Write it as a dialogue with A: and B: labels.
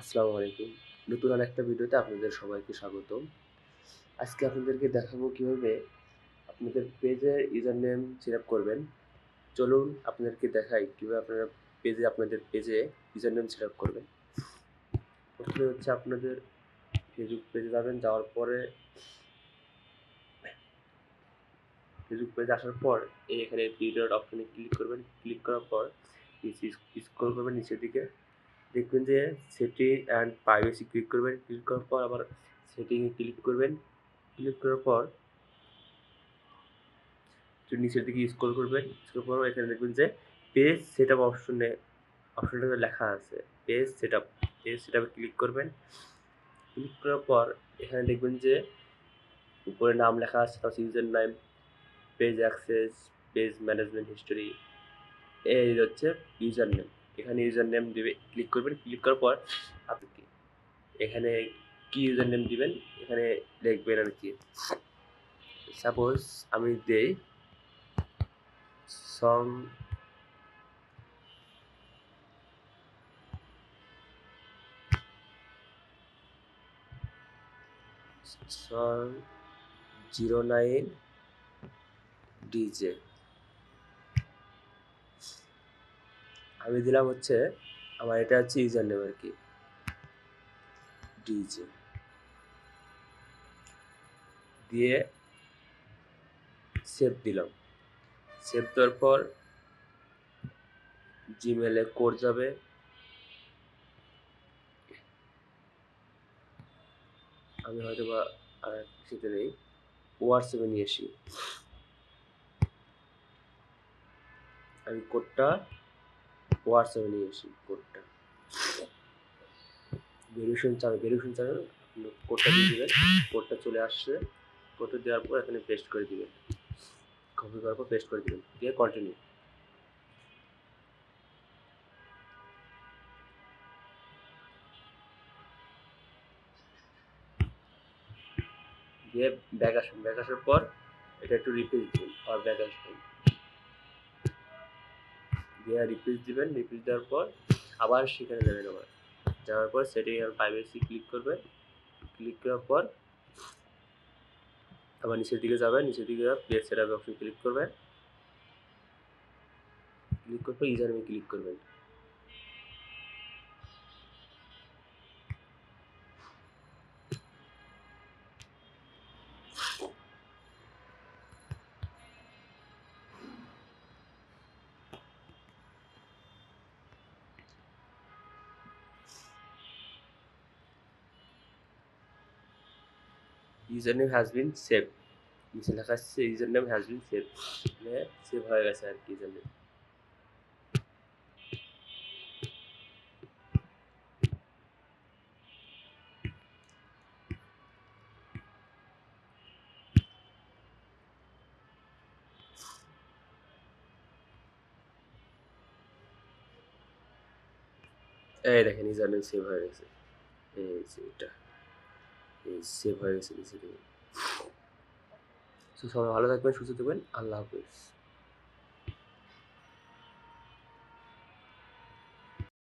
A: আসসালামু আলাইকুম। নতুন আর একটা ভিডিওতে আপনাদের সবাইকে স্বাগত আজকে আপনাদেরকে দেখাবো কীভাবে আপনাদের পেজের ইউজার নেম সেট আপ করবেন। চলুন আপনাদেরকে দেখাই কীভাবে আপনারা পেজে আপনাদের পেজে ইউজার নেম সেট আপ করবেন। প্রথমে হচ্ছে আপনাদের ফেসবুক পেজে যাবেন, যাওয়ার পরে ফেসবুক পেজে আসার পর এখানে অপশনে ক্লিক করবেন। ক্লিক করার পর স্ক্রল করবেন নিচের দিকে। দেখবেন যে সেটিং অ্যান্ড প্রাইভেসি ক্লিক করবেন ক্লিক করার পর আবার সেটিংয়ে ক্লিক করবেন। ক্লিক করার পর নিচের দিকে স্ক্রল করবেন স্ক্রল করার এখানে দেখবেন যে পেজ সেট আপ অপশনে অপশনটাতে লেখা আছে। Page set up page set click করবেন। ক্লিক করার পর এখানে দেখবেন যে উপরে নাম লেখা আছে, তারপর user name page access page management history এই হচ্ছে ইউজার নেম এখানে ইউজার নেম দেবে ক্লিক করবেন ক্লিক করার পর আপনি এখানে কি ইউজার নেম দিবেন, এখানে লিখবেন আর কি। সাপোজ আমি দেই সং জিরো নাইন ডিজে আমি দিলাম হচ্ছে আমার এটা হচ্ছে ইউজার নেম আর কি। ডিজে দিয়ে সেভ দিলাম। সেভ দেওয়ার পর জিমেলে কোড যাবে। আমি হয়তো বা আর কিছুতে নেই হোয়াটসঅ্যাপে নিয়ে আসি। আমি কোডটা হোয়াটসঅ্যাপে নিয়ে আসি কোডটা ভেরিফিকেশন চাবে ভেরিফিকেশন চাবে কোডটা দিয়ে দেবেন। কোডটা চলে আসছে। কোডটা দেওয়ার পর এখানে পেস্ট করে দিবেন। কপি করার পর পেস্ট করে দিবেন। দিয়ে কন্টিনিউ দিয়ে ব্যাক আসুন ব্যাক আসার পর এটা একটু রিপ্লেস দিবেন। আর ব্যাক আসবেন। দিয়ে রিপ্লেস দিবেন রিপ্লেস দেওয়ার পর আবার সেখানে যাবেন আবার। যাওয়ার পর সেটিং আর প্রাইভেসি ক্লিক করবেন। ক্লিক করার পর আবার নিচের দিকে যাবেন, নিচের দিকে প্লেস সেট অপশন ক্লিক করবেন। ক্লিক করার পর ইউজার নেমে ক্লিক করবেন। User name has been save নিচে লেখা আসছে user name has been save মানে সেভ হয়ে গেছে আর কি ইউজার এই দেখেন ইউজার নেম সেভ হয়ে গেছে। এই যে এটা। সেভ হয়ে গেছে সো সবাই ভালো থাকবেন সুস্থ থাকবেন। আল্লাহ হাফিজ।